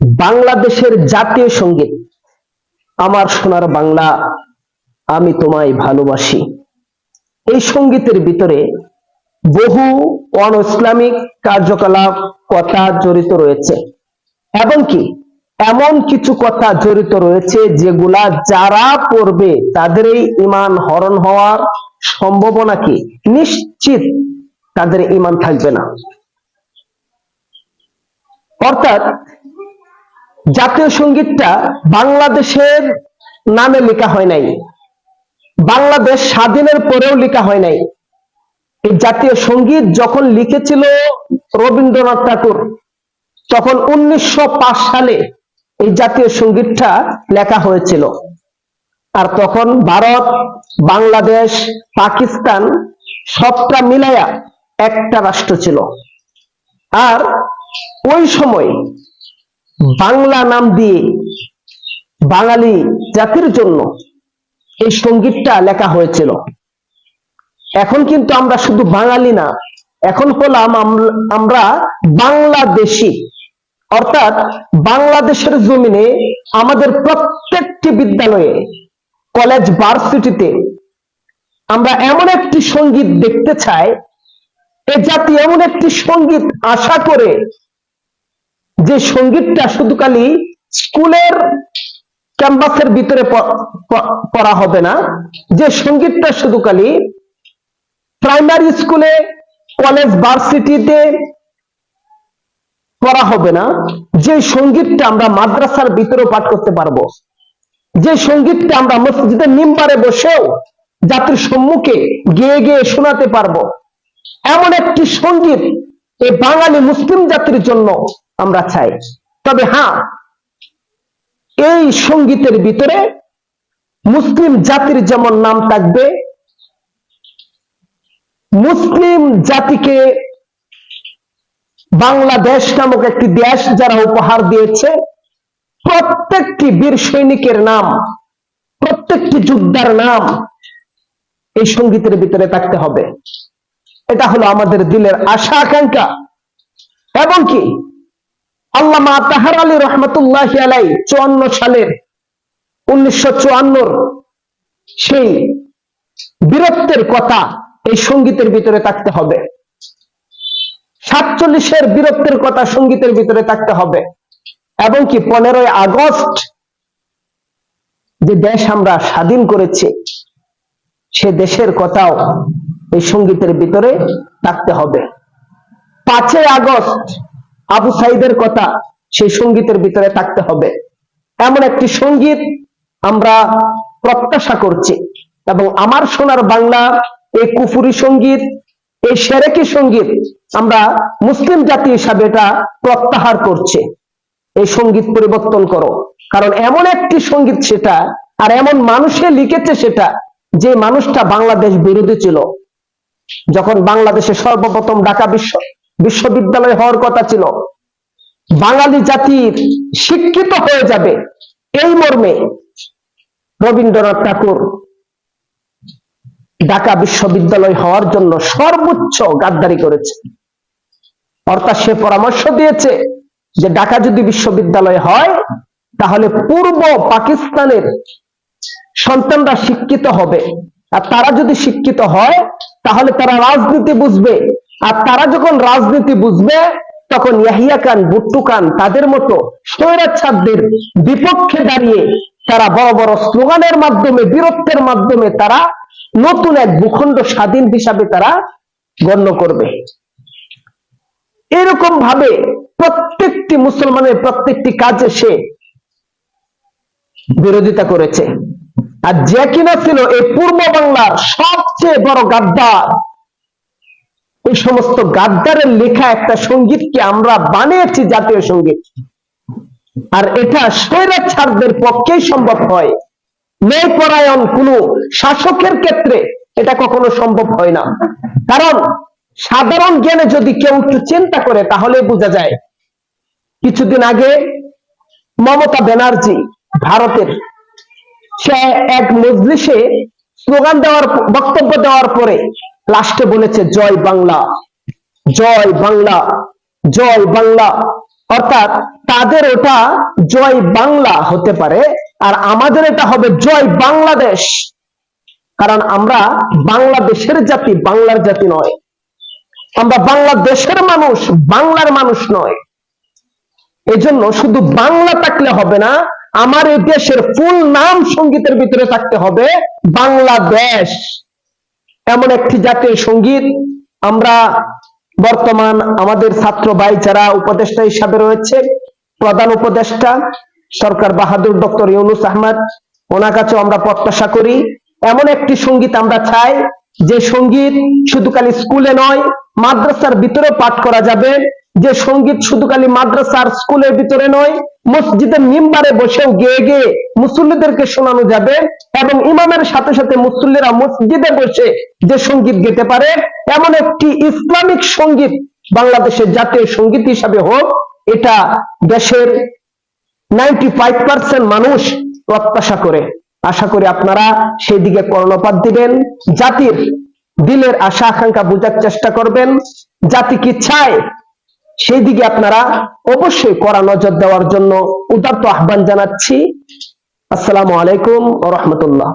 বাংলাদেশের জাতীয় সংগীত। আমার সোনার বাংলা, আমি তোমায় ভালোবাসি। এই সঙ্গীতের ভিতরে বহু অন ইসলামিক কার্যকলাপ, কথা জড়িত রয়েছে। এবং কি, এমন কিছু কথা জড়িত রয়েছে যেগুলা যারা পড়বে তাদের এই ইমান হরণ হওয়ার সম্ভাবনা কি? নিশ্চিত তাদের ইমান থাকবে না। অর্থাৎ জাতীয় সঙ্গীতটা বাংলাদেশের নামে লেখা হয় নাই। বাংলাদেশ স্বাধীনের পরেও লেখা হয় নাই। এই জাতীয় সংগীত যখন লিখেছিল রবীন্দ্রনাথ ঠাকুর, তখন উনিশশো সালে এই জাতীয় সঙ্গীতটা লেখা হয়েছিল। আর তখন ভারত, বাংলাদেশ, পাকিস্তান সবটা মিলায়া একটা রাষ্ট্র ছিল। আর ওই সময় বাংলা নাম দিয়ে বাঙালি জাতির জন্য এই সঙ্গীতটা লেখা হয়েছিল। এখন কিন্তু আমরা শুধু বাঙালি না, এখন হলাম আমরা বাংলাদেশি। অর্থাৎ বাংলাদেশের জমিনে আমাদের প্রত্যেকটি বিদ্যালয়ে, কলেজ, ভার্সিটিতে আমরা এমন একটি সংগীত দেখতে চাই, এ জাতি এমন একটি সংগীত আশা করে যে সঙ্গীতটা শুধু খালি স্কুলের ক্যাম্পাসের ভিতরে পড়া হবে না, যে সঙ্গীতটা শুধু খালি প্রাইমারি স্কুলে, কলেজ, ভার্সিটিতে পড়া হবে না, যে সঙ্গীতটা আমরা মাদ্রাসার ভিতরে পাঠ করতে পারব, যে সঙ্গীতটা আমরা মসজিদের নিম্বারে বসেও জাতির সম্মুখে গেয়ে গেয়ে শোনাতে পারব, এমন একটি সংগীত এই বাঙালি মুসলিম জাতির জন্য আমরা চাই। তবে হ্যাঁ এই সঙ্গীতের ভিতরে মুসলিম জাতির যেমন নাম থাকবে, মুসলিম জাতিকে বাংলাদেশ নামক একটি দেশ যারা উপহার দিয়েছে, প্রত্যেকটি বীর সৈনিকের নাম, প্রত্যেকটি যোদ্ধার নাম এই সঙ্গীতের ভিতরে থাকতে হবে। এটা হলো আমাদের দিলের আশা আকাঙ্ক্ষা এবং কি? আল্লামা তাহার আলী রহমতুল্লাহ আলাই চুয়ান্ন সালের উনিশশো সেই বীরত্বের কথা এই সঙ্গীতের ভিতরে থাকতে হবে। সাতচল্লিশের বীরত্বের কথা সঙ্গীতের ভিতরে থাকতে হবে। এবং কি পনেরোই আগস্ট যে দেশ আমরা স্বাধীন করেছি, সে দেশের কথাও এই সঙ্গীতের ভিতরে থাকতে হবে। পাঁচই আগস্ট আবু সাইদের কথা সেই সঙ্গীতের ভিতরে থাকতে হবে। এমন একটি সংগীত আমরা প্রত্যাশা করছি এবং আমার সোনার বাংলা, এই কুফুরি সংগীত, এই সেরেকি সংগীত আমরা মুসলিম জাতি হিসাবে এটা প্রত্যাহার করছে। এই সংগীত পরিবর্তন করো। কারণ এমন একটি সংগীত সেটা, আর এমন মানুষে লিখেছে সেটা, যে মানুষটা বাংলাদেশ বিরোধী ছিল। যখন বাংলাদেশে সর্বপ্রথম ঢাকা বিশ্ব বিশ্ববিদ্যালয় হওয়ার কথা ছিল। বাঙালি জাতির শিক্ষিত হয়ে যাবে এই মর্মে রবীন্দ্রনাথ ঠাকুর ঢাকা বিশ্ববিদ্যালয় হওয়ার জন্য সর্বোচ্চ গাদ্দারি করেছে। অর্থাৎ সে পরামর্শ দিয়েছে যে ঢাকা যদি বিশ্ববিদ্যালয় হয়, তাহলে পূর্ব পাকিস্তানের সন্তানরা শিক্ষিত হবে। আর তারা যদি শিক্ষিত হয়, তাহলে তারা রাজনীতি বুঝবে। আর তারা যখন রাজনীতি বুঝবে, তখন ইয়াহিয়া খান বুট্টু খান তাদের মতো স্বৈরাচ্ছাদদের বিপক্ষে দাঁড়িয়ে তারা বড় বড় স্লোগানের মাধ্যমে, বীরত্বের মাধ্যমে তারা নতুন এক ভূখণ্ড স্বাধীন হিসাবে তারা গণ্য করবে। এরকম ভাবে প্রত্যেকটি মুসলমানের প্রত্যেকটি কাজে সে বিরোধিতা করেছে। আর যে কিনা ছিল এই পূর্ব বাংলার সবচেয়ে বড় গাদ্দার এই সমস্ত গাদ্দারের লেখা একটা সঙ্গীতকে আমরা বানিয়েছি জাতীয় সংগীত। আর এটা স্বৈরাচারদের পক্ষেই সম্ভব হয়। ন্যায়পরায়ণ কোন শাসকের ক্ষেত্রে এটা কখনো সম্ভব হয় না। কারণ সাধারণ জ্ঞানে যদি কেউ একটু চিন্তা করে, তাহলে বোঝা যায়, কিছুদিন আগে মমতা ব্যানার্জি ভারতের সে এক মজলিসে স্লোগান দেওয়ার, বক্তব্য দেওয়ার পরে লাস্টে বলেছে, জয় বাংলা জয় বাংলা জয় বাংলা। অর্থাৎ তাদের ওটা জয় বাংলা হতে পারে, আর আমাদের এটা হবে জয় বাংলাদেশ। কারণ আমরা বাংলাদেশের জাতি, বাংলার জাতি নয়। আমরা বাংলাদেশের মানুষ, বাংলার মানুষ নয়। এজন্য শুধু বাংলা থাকলে হবে না, আমার এই দেশের ফুল নাম সঙ্গীতের ভিতরে থাকতে হবে বাংলাদেশ। এমন একটি জাতীয় সংগীত আমরা বর্তমান আমাদের ছাত্র ভাই যারা উপদেষ্টা হিসাবে রয়েছে, প্রধান উপদেষ্টা সরকার বাহাদুর ডক্টর ইউনুস আহমদ। ওনার কাছেও আমরা প্রত্যাশা করি, এমন একটি সংগীত আমরা চাই যে সংগীত শুধু খালি স্কুলে নয়, মাদ্রাসার ভিতরে পাঠ করা যাবে। যে সংগীত শুধু খালি মাদ্রাসার স্কুলের ভিতরে নয়, মসজিদের মিম্বারে বসেও গেয়ে গেয়ে মুসল্লিদেরকে শোনানো যাবে এবং ইমামের সাথে সাথে মুসল্লিরা মসজিদে বসে যে সংগীত গেতে পারে, এমন একটি ইসলামিক সংগীত, বাংলাদেশের জাতীয় সংগীত হিসাবে হোক, এটা দেশের নাইনটি ফাইভ পার্সেন্ট মানুষ প্রত্যাশা করে। আশা করি আপনারা সেই দিকে কর্ণপাত দিবেন। জাতির দিলের আশা, আকাঙ্ক্ষা বোঝার চেষ্টা করবেন। জাতি কি চায় সেই দিকে আপনারা অবশ্যই কড়া নজর দেওয়ার জন্য উদার্ত আহ্বান জানাচ্ছি। আসসালামু আলাইকুম রহমতুল্লাহ।